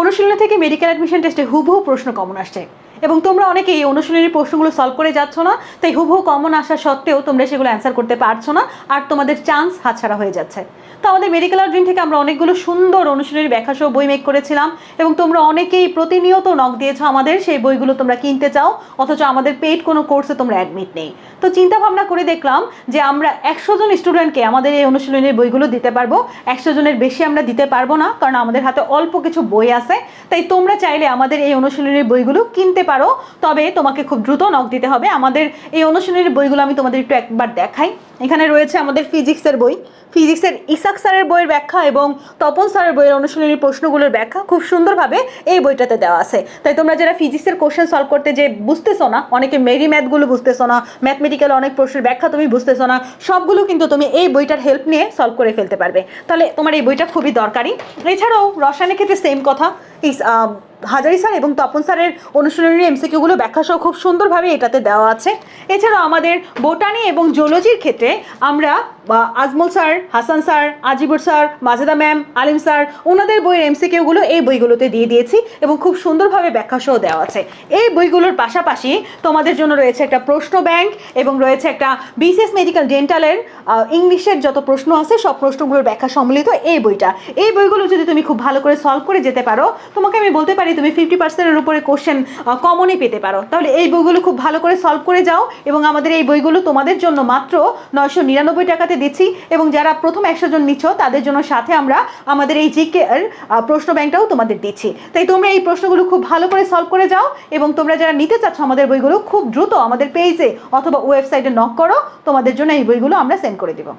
অনুশীলনী থেকে medical admission টেস্টে হুবহু প্রশ্ন কমন আসছে। এবং তোমরা অনেকে এই অনুশীলনীর প্রশ্নগুলো সলভ করে যাচ্ছ না, তাই হুবহু কমন আসা সত্ত্বেও তোমরা সেগুলো অ্যান্সার করতে পারছ না আর তোমাদের চান্স হাতছাড়া হয়ে যাচ্ছে। তো আমাদের মেডিকেল আর ড্রিম থেকে আমরা অনেকগুলো সুন্দর অনুশীলনীর ব্যাখ্যা সহ বই মেক করেছিলাম এবং তোমরা অনেকেই প্রতিনিয়ত নক দিয়েছ আমাদের, সেই বইগুলো তোমরা কিনতে চাও, অথচ আমাদের পেইড কোনো কোর্সে তোমরা অ্যাডমিট নেই। তো চিন্তা ভাবনা করে দেখলাম যে আমরা একশো জন স্টুডেন্টকে আমাদের এই অনুশীলনের বইগুলো দিতে পারব, একশো জনের বেশি আমরা দিতে পারব না, কারণ আমাদের হাতে অল্প কিছু বই আছে, তাই তোমরা চাইলে আমাদের এই অনুশীলনের বইগুলো কিনতে পারো। তবে তোমাকে খুব দ্রুত নক দিতে হবে। আমাদের এই অনুশীলনীর বইগুলো আমি তোমাদের একটু একবার দেখাই। এখানে রয়েছে আমাদের ফিজিক্সের বই। ফিজিক্সের ইসাক স্যারের বইয়ের ব্যাখ্যা এবং তপন স্যারের বইয়ের অনুশীলনী প্রশ্নগুলোর ব্যাখ্যা খুব সুন্দরভাবে এই বইটাতে দেওয়া আছে। তাই তোমরা যারা ফিজিক্সের কোশ্চেন সলভ করতে যে বুঝতেছো না, অনেকে মেরি ম্যাথগুলো বুঝতেছো না ম্যাথমেটিক্যাল অনেক প্রশ্নের ব্যাখ্যা তুমি বুঝতেছো না, সবগুলো কিন্তু তুমি এই বইটার হেল্প নিয়ে সলভ করে ফেলতে পারবে। তাহলে তোমার এই বইটা খুবই দরকারি। এছাড়াও রসায়নের ক্ষেত্রে সেম কথা হাজারি স্যার এবং তপন স্যারের অনুশীলনী এমসিকিউগুলো ব্যাখ্যা সহ খুব সুন্দরভাবে এটাতে দেওয়া আছে। এছাড়াও আমাদের বোটানি এবং জোলজির ক্ষেত্রে আমরা Ajmal sir, Hasan sir, Ajibur sir, Majeda ma'am, Alim sir ওনাদের বইয়ের এমসিকিউগুলো এই বইগুলোতে দিয়ে দিয়েছি এবং খুব সুন্দরভাবে ব্যাখ্যা সহ দেওয়া আছে। এই বইগুলোর পাশাপাশি তোমাদের জন্য রয়েছে একটা প্রশ্ন ব্যাংক এবং রয়েছে একটা বিসিএস মেডিকেল ডেন্টালের ইংলিশের যত প্রশ্ন আছে সব প্রশ্নগুলোর ব্যাখ্যা সম্মিলিত এই বইটা। এই বইগুলো যদি তুমি খুব ভালো করে সলভ করে যেতে পারো, তোমাকে আমি বলতে পারি তুমি ফিফটি পার্সেন্টের উপরে কোশ্চেন কমনই পেতে পারো। তাহলে এই বইগুলো খুব ভালো করে সলভ করে যাও এবং আমাদের এই বইগুলো তোমাদের জন্য মাত্র নয়শো নিরানব্বই টাকাতে দিচ্ছি এবং যারা প্রথম একশো জন নিচ্ছ, তাদের জন্য সাথে আমরা আমাদের এই জিকে প্রশ্ন ব্যাংকটাও তোমাদের দিচ্ছি। তাই তোমরা এই প্রশ্নগুলো খুব ভালো করে সলভ করে যাও এবং তোমরা যারা নিতে চাচ্ছ আমাদের বইগুলো, খুব দ্রুত আমাদের পেজে অথবা ওয়েবসাইটে নক করো, তোমাদের জন্য এই বইগুলো আমরা সেন্ড করে দেবো।